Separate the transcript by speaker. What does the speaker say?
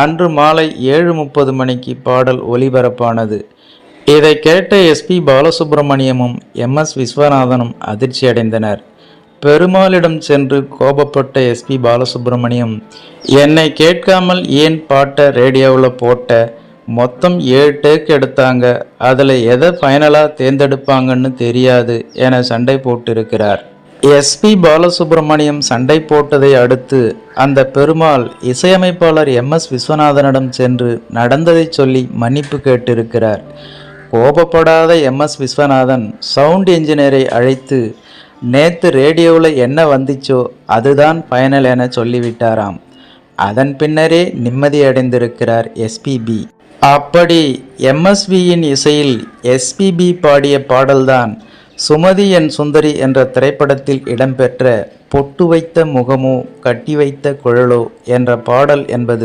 Speaker 1: அன்று மாலை ஏழு முப்பது மணிக்கு பாடல் ஒலிபரப்பானது. இதை கேட்ட எஸ்பி பாலசுப்ரமணியமும் எம் எஸ் விஸ்வநாதனும் அதிர்ச்சியடைந்தனர் பெருமாளிடம் சென்று கோபப்பட்ட எஸ்பி பாலசுப்ரமணியம் என்னை கேட்காமல் ஏன் பாட்டை ரேடியோவில் போட்ட? மொத்தம் ஏழு டேக் எடுத்தாங்க. அதில் எதை ஃபைனலாக தேர்ந்தெடுப்பாங்கன்னு தெரியாது என சண்டை போட்டிருக்கிறார். எஸ்பி பாலசுப்ரமணியம் சண்டை போட்டதை அடுத்து அந்த பெருமாள் இசையமைப்பாளர் எம் எஸ் விஸ்வநாதனிடம் சென்று நடந்ததை சொல்லி மன்னிப்பு கேட்டிருக்கிறார். கோபப்படாத எம் எஸ் விஸ்வநாதன் சவுண்ட் இன்ஜினியரை அழைத்து நேத்து ரேடியோவில் என்ன வந்துச்சோ அதுதான் ஃபைனல் என சொல்லிவிட்டாராம். அதன் பின்னரே நிம்மதியடைந்திருக்கிறார் எஸ்பிபி அப்படி எம்எஸ்பியின் இசையில் எஸ்பிபி பாடிய பாடல்தான் சுமதி என் சுந்தரி என்ற திரைப்படத்தில் இடம்பெற்ற பொட்டு வைத்த முகமோ கட்டி வைத்த குழலோ என்ற பாடல் என்பது